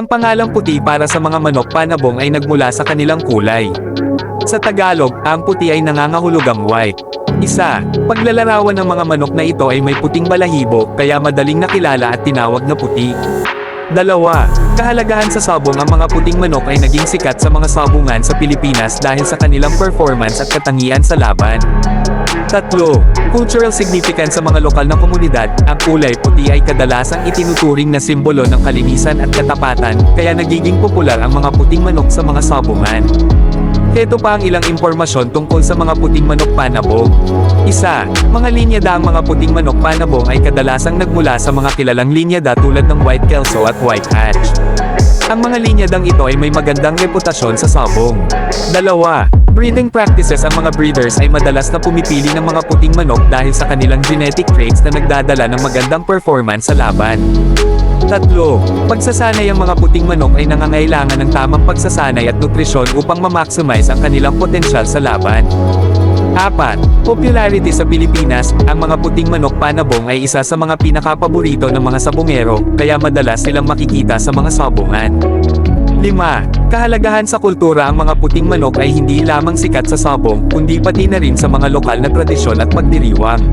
Ang pangalang puti para sa mga manok panabong ay nagmula sa kanilang kulay. Sa Tagalog, ang puti ay nangangahulugang white. Isa, paglalarawan ng mga manok na ito ay may puting balahibo, kaya madaling nakilala at tinawag na puti. Dalawa, kahalagahan sa sabong ang mga puting manok ay naging sikat sa mga sabungan sa Pilipinas dahil sa kanilang performance at katangian sa laban. Tatlo, cultural significance sa mga lokal na komunidad, ang kulay puti ay kadalasang itinuturing na simbolo ng kalinisan at katapatan, kaya nagiging popular ang mga puting manok sa mga sabungan. Heto pa ang ilang impormasyon tungkol sa mga puting manok panabong. Isa, mga linyada ang mga puting manok panabong ay kadalasang nagmula sa mga kilalang linyada tulad ng White Kelso at White Hatch. Ang mga linyadang ito ay may magandang reputasyon sa sabong. Dalawa, breeding practices ang mga breeders ay madalas na pumipili ng mga puting manok dahil sa kanilang genetic traits na nagdadala ng magandang performance sa laban. Tatlo, pagsasanay ang mga puting manok ay nangangailangan ng tamang pagsasanay at nutrisyon upang ma-maximize ang kanilang potensyal sa laban. Apat, popularity sa Pilipinas, ang mga puting manok panabong ay isa sa mga pinakapaborito ng mga sabongero, kaya madalas silang makikita sa mga sabungan. 5. Kahalagahan sa kultura ang mga puting manok ay hindi lamang sikat sa sabong, kundi pati na rin sa mga lokal na tradisyon at pagdiriwang.